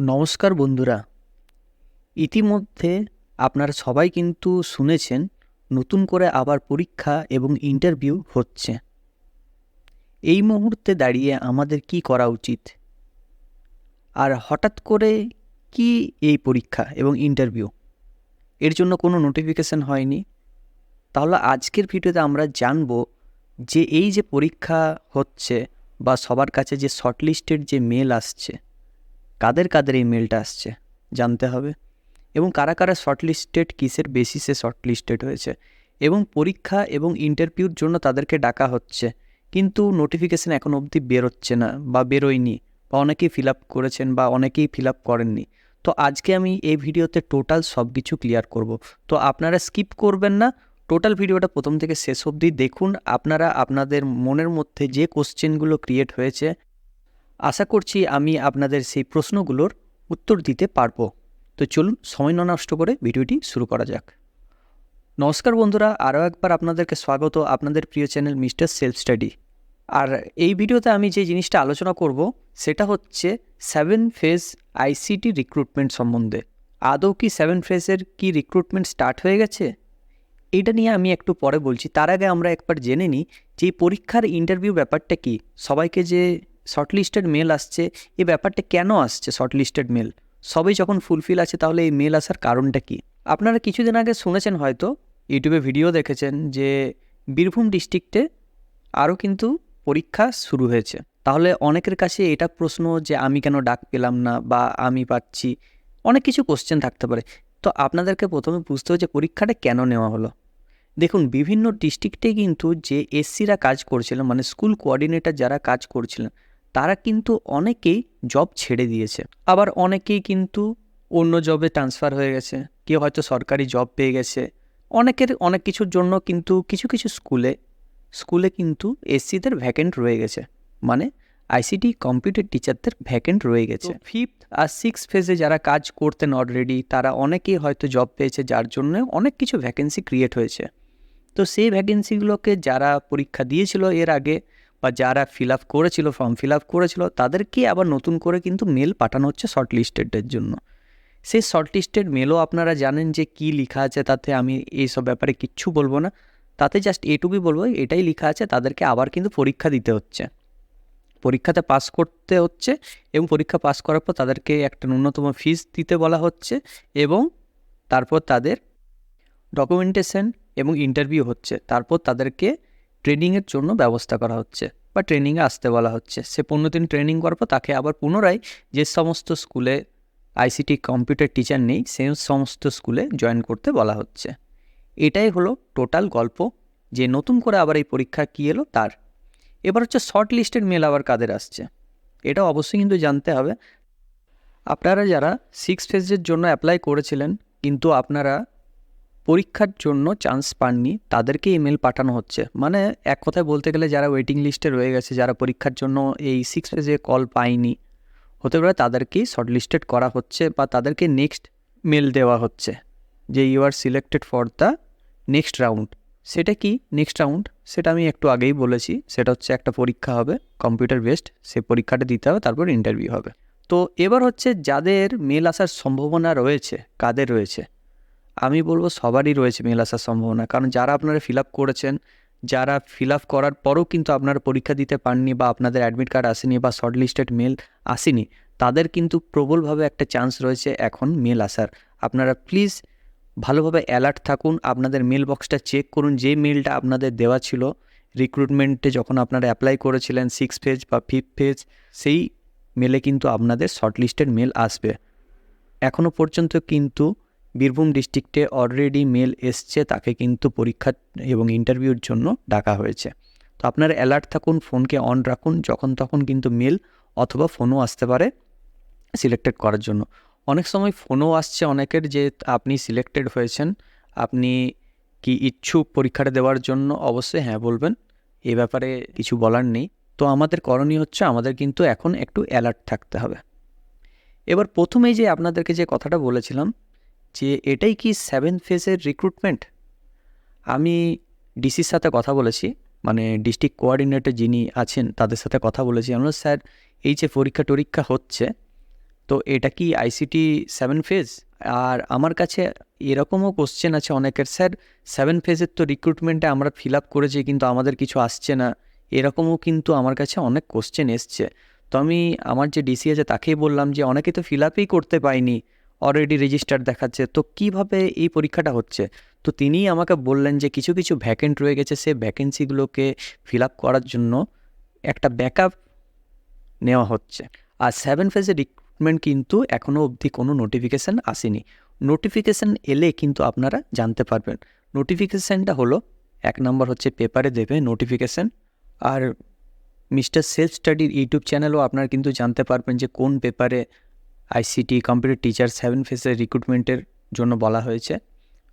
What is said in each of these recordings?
নমস্কার বন্ধুরা। ইতিমধ্যে আপনারা সবাই কিন্তু শুনেছেন, নতুন করে আবার পরীক্ষা এবং ইন্টারভিউ হচ্ছে। এই মুহূর্তে দাঁড়িয়ে আমাদের কি করা উচিত? আর হঠাৎ করে কি এই পরীক্ষা এবং ইন্টারভিউ এর জন্য কোনো নোটিফিকেশন হয়নি। তাহলে আজকের ভিডিওতে আমরা জানব যে এই যে পরীক্ষা হচ্ছে বা সবার কাছে যে শর্টলিস্টেড যে মেল আসছে কাদের কাদের এই মেলটা আসছে, জানতে হবে। এবং কারা কারা শর্টলিস্টেড কিসের বেসিসে শর্টলিস্টেড হয়েছে। এবং পরীক্ষা এবং ইন্টারভিউর জন্য তাদেরকে ডাকা হচ্ছে। কিন্তু নোটিফিকেশান এখন অবধি বেরোচ্ছে না বা বেরোয়নি বা অনেকেই ফিল আপ করেছেন বা অনেকেই ফিল আপ করেননি। তো আজকে আমি এই ভিডিওতে টোটাল সব কিছু ক্লিয়ার করব। তো আপনারা স্কিপ করবেন না। টোটাল ভিডিওটা প্রথম থেকে শেষ অবধি দেখুন। আপনারা আপনাদের মনের মধ্যে যে কোশ্চেনগুলো ক্রিয়েট হয়েছে আশা করছি আমি আপনাদের সেই প্রশ্নগুলোর উত্তর দিতে পারব। তো চলুন সময় না নষ্ট করে ভিডিওটি শুরু করা যাক। নমস্কার বন্ধুরা, আরও একবার আপনাদেরকে স্বাগত আপনাদের প্রিয় চ্যানেল মিস্টার সেলফ স্টাডি। আর এই ভিডিওতে আমি যে জিনিসটা আলোচনা করব, সেটা হচ্ছে সেভেন ফেজ আইসিটি রিক্রুটমেন্ট সম্বন্ধে। আদৌ কি সেভেন ফেজের কি রিক্রুটমেন্ট স্টার্ট হয়ে গেছে? এটা নিয়ে আমি একটু পরে বলছি। তার আগে আমরা একবার জেনে নিই যে পরীক্ষার ইন্টারভিউ ব্যাপারটা কি? সবাইকে যে শর্টলিস্টেড মেল আসছে এই ব্যাপারটা কেন আসছে শর্টলিস্টেড মেল? সবই যখন ফুলফিল আছে তাহলে এই মেল আসার কারণটা কি? আপনারা কিছুদিন আগে শুনেছেন হয়তো, ইউটিউবে ভিডিও দেখেছেন যে বীরভূম ডিস্ট্রিক্টে আরও কিন্তু পরীক্ষা শুরু হয়েছে। তাহলে অনেকের কাছে এটা প্রশ্ন যে আমি কেন ডাক পেলাম না বা আমি পাচ্ছি, অনেক কিছু কোশ্চেন থাকতে পারে। তো আপনাদেরকে প্রথমে বুঝতে হবে যে পরীক্ষাটা কেন নেওয়া হলো। দেখুন, বিভিন্ন ডিস্ট্রিক্টে কিন্তু যে এসসিরা কাজ করছিলেন মানে স্কুল কোঅর্ডিনেটর যারা কাজ করছিলেন তারা কিন্তু অনেকেই জব ছেড়ে দিয়েছে। আবার অনেকেই কিন্তু অন্য জবে ট্রান্সফার হয়ে গেছে। কেউ হয়তো সরকারি জব পেয়ে গেছে। অনেকের, অনেক কিছুর জন্য কিন্তু কিছু কিছু স্কুলে স্কুলে কিন্তু এসসিদের ভ্যাকেন্ট রয়ে গেছে। মানে আইসিটি কম্পিউটার টিচারদের ভ্যাকেন্ট রয়ে গেছে। ফিফথ আর সিক্স ফেজে যারা কাজ করতেন অলরেডি তারা অনেকেই হয়তো জব পেয়েছে, যার জন্য অনেক কিছু ভ্যাকেন্সি ক্রিয়েট হয়েছে। তো সেই ভ্যাকেন্সিগুলোকে যারা পরীক্ষা দিয়েছিল এর আগে বা যারা ফিল আপ করেছিল ফর্ম ফিল আপ করেছিল, তাদেরকে আবার নতুন করে কিন্তু মেল পাঠানো হচ্ছে শর্ট লিস্টেডের জন্য। সেই শর্ট লিস্টেড মেলও আপনারা জানেন যে কি লেখা আছে, তাতে আমি এইসব ব্যাপারে কিচ্ছু বলব না। তাতে জাস্ট এটুকুই বলব, এটাই লেখা আছে, তাদেরকে আবার কিন্তু পরীক্ষা দিতে হচ্ছে। পরীক্ষাতে পাস করতে হচ্ছে এবং পরীক্ষা পাস করার পর তাদেরকে একটা ন্যূনতম ফিস দিতে বলা হচ্ছে এবং তারপর তাদের ডকুমেন্টেশন এবং ইন্টারভিউ হচ্ছে। তারপর তাদেরকে ট্রেনিংয়ের জন্য ব্যবস্থা করা হচ্ছে বা ট্রেনিংয়ে আসতে বলা হচ্ছে। সে পনেরো দিন ট্রেনিং করার পর তাকে আবার পুনরায় যে সমস্ত স্কুলে আইসিটি কম্পিউটার টিচার নেই, সে সমস্ত স্কুলে জয়েন করতে বলা হচ্ছে। এটাই হলো টোটাল গল্প, যে নতুন করে আবার এই পরীক্ষা কী এলো তার। এবার হচ্ছে শর্ট লিস্টের মেল আবার কাদের আসছে? এটা অবশ্যই কিন্তু জানতে হবে। আপনারা যারা সিক্স ফেজের জন্য অ্যাপ্লাই করেছিলেন, কিন্তু আপনারা পরীক্ষার জন্য চান্স পাননি তাদেরকে ইমেল পাঠানো হচ্ছে। মানে এক কথায় বলতে গেলে যারা ওয়েটিং লিস্টে রয়ে গেছে, যারা পরীক্ষার জন্য এই সিক্স ফেজে কল পায়নি, হতে পারে তাদেরকেই শর্টলিস্টেড করা হচ্ছে বা তাদেরকে নেক্সট মেল দেওয়া হচ্ছে যে you are selected for the next round সেটা কি নেক্সট রাউন্ড সেটা আমি একটু আগেই বলেছি। সেটা হচ্ছে একটা পরীক্ষা হবে কম্পিউটার বেসড সেই পরীক্ষাটা দিতে হবে, তারপর ইন্টারভিউ হবে। তো এবার হচ্ছে যাদের মেল আসার সম্ভাবনা রয়েছে, কাদের রয়েছে? আমি বলব সবারই রয়েছে মেল আসার সম্ভাবনা। কারণ যারা আপনারা ফিল আপ করেছেন, যারা ফিল আপ করার পরেও কিন্তু আপনারা পরীক্ষা দিতে পাননি বা আপনাদের অ্যাডমিট কার্ড আসেনি বা শর্ট লিস্টেড মেল আসেনি, তাদের কিন্তু প্রবলভাবে একটা চান্স রয়েছে এখন মেল আসার। আপনারা প্লিজ ভালোভাবে অ্যালার্ট থাকুন, আপনাদের মেল বক্সটা চেক করুন, যে মেলটা আপনাদের দেওয়া ছিল। রিক্রুটমেন্টে যখন আপনারা অ্যাপ্লাই করেছিলেন সিক্স ফেজ বা ফিফথ ফেজ সেই মেলে কিন্তু আপনাদের শর্ট শর্টলিস্টেড মেল আসবে। এখনও পর্যন্ত কিন্তু বীরভূম ডিস্ট্রিক্টে অলরেডি মেল এসছে, তাকে কিন্তু পরীক্ষা এবং ইন্টারভিউর জন্য ডাকা হয়েছে। তো আপনার অ্যালার্ট থাকুন ফোনকে অন রাখুন, যখন তখন কিন্তু মেল অথবা ফোনও আসতে পারে সিলেক্টেড করার জন্য। অনেক সময় ফোনও আসছে অনেকের যে আপনি সিলেক্টেড হয়েছেন, আপনি কি ইচ্ছুক পরীক্ষাটা দেওয়ার জন্য? অবশ্যই হ্যাঁ বলবেন, এ ব্যাপারে কিছু বলার নেই। তো আমাদের করণীয় হচ্ছে, আমাদের কিন্তু এখন একটু অ্যালার্ট থাকতে হবে। এবার প্রথমেই যে আপনাদেরকে যে কথাটা বলেছিলাম যে এটাই কি সেভেন ফেজের রিক্রুটমেন্ট আমি ডিসির সাথে কথা বলেছি মানে ডিস্ট্রিক্ট কোয়ার্ডিনেটর যিনি আছেন তাদের সাথে কথা বলেছি। আমরা স্যার, এই যে পরীক্ষা টরীক্ষা হচ্ছে, তো এটা কি আইসিটি সেভেন ফেজ আর আমার কাছে এরকমও কোশ্চেন আছে অনেকের, স্যার সেভেন ফেজের তো রিক্রুটমেন্টে আমরা ফিল আপ করেছি, কিন্তু আমাদের কিছু আসছে না। এরকমও কিন্তু আমার কাছে অনেক কোশ্চেন এসছে। তো আমি আমার যে ডিসি আছে তাকেই বললাম যে, অনেকে তো ফিল আপই করতে পায়নি। অলরেডি রেজিস্টার দেখাচ্ছে। তো কীভাবে এই পরীক্ষাটা হচ্ছে? তো তিনিই আমাকে বললেন যে কিছু কিছু ভ্যাকেন্ট রয়ে গেছে সে ভ্যাকেন্সিগুলোকে ফিল আপ করার জন্য একটা ব্যাকআপ নেওয়া হচ্ছে। আর সেভেন ফেজের রিক্রুটমেন্ট কিন্তু এখনও অবধি কোনো নোটিফিকেশান আসেনি। নোটিফিকেশান এলে কিন্তু আপনারা জানতে পারবেন। নোটিফিকেশানটা হলো, এক নম্বর হচ্ছে পেপারে দেবে নোটিফিকেশান আর মিস্টার সেলফ স্টাডির ইউটিউব চ্যানেলও আপনারা কিন্তু জানতে পারবেন যে কোন পেপারে আইসিটি কম্পিউটার টিচার সেভেন ফেসের রিক্রুটমেন্টের জন্য বলা হয়েছে।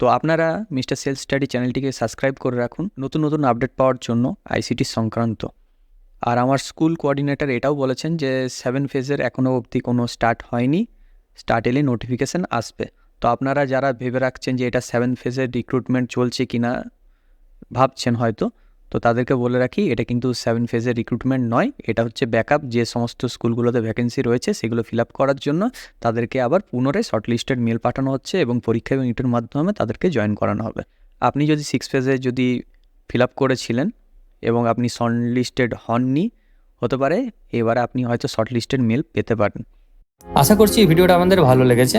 তো আপনারা মিস্টার সেলস স্টাডি চ্যানেলটিকে সাবস্ক্রাইব করে রাখুন। নতুন নতুন আপডেট পাওয়ার জন্য আইসিটি সংক্রান্ত। আর আমার স্কুল কোঅর্ডিনেটর এটাও বলেছেন যে সেভেন ফেজের এখনও অবধি কোনো স্টার্ট হয়নি। স্টার্ট এলে নোটিফিকেশান আসবে। তো আপনারা যারা ভেবে রাখছেন যে এটা সেভেন ফেজের রিক্রুটমেন্ট চলছে কি না ভাবছেন হয়তো তো তাদেরকে বলে রাখি, এটা কিন্তু সেভেন ফেজের রিক্রুটমেন্ট নয়। এটা হচ্ছে ব্যাকআপ যে সমস্ত স্কুলগুলোতে ভ্যাকেন্সি রয়েছে, সেগুলো ফিল আপ করার জন্য তাদেরকে আবার পুনরায় শর্টলিস্টেড মেল পাঠানো হচ্ছে এবং পরীক্ষা এবং ইন্টার মাধ্যমে তাদেরকে জয়েন করানো হবে। আপনি যদি সিক্স ফেজে যদি ফিল আপ করেছিলেন এবং আপনি শর্টলিস্টেড হননি, হতে পারে, এবারে আপনি হয়তো শর্টলিস্টেড মেল পেতে পারেন। আশা করছি এই ভিডিওটা আমাদের ভালো লেগেছে।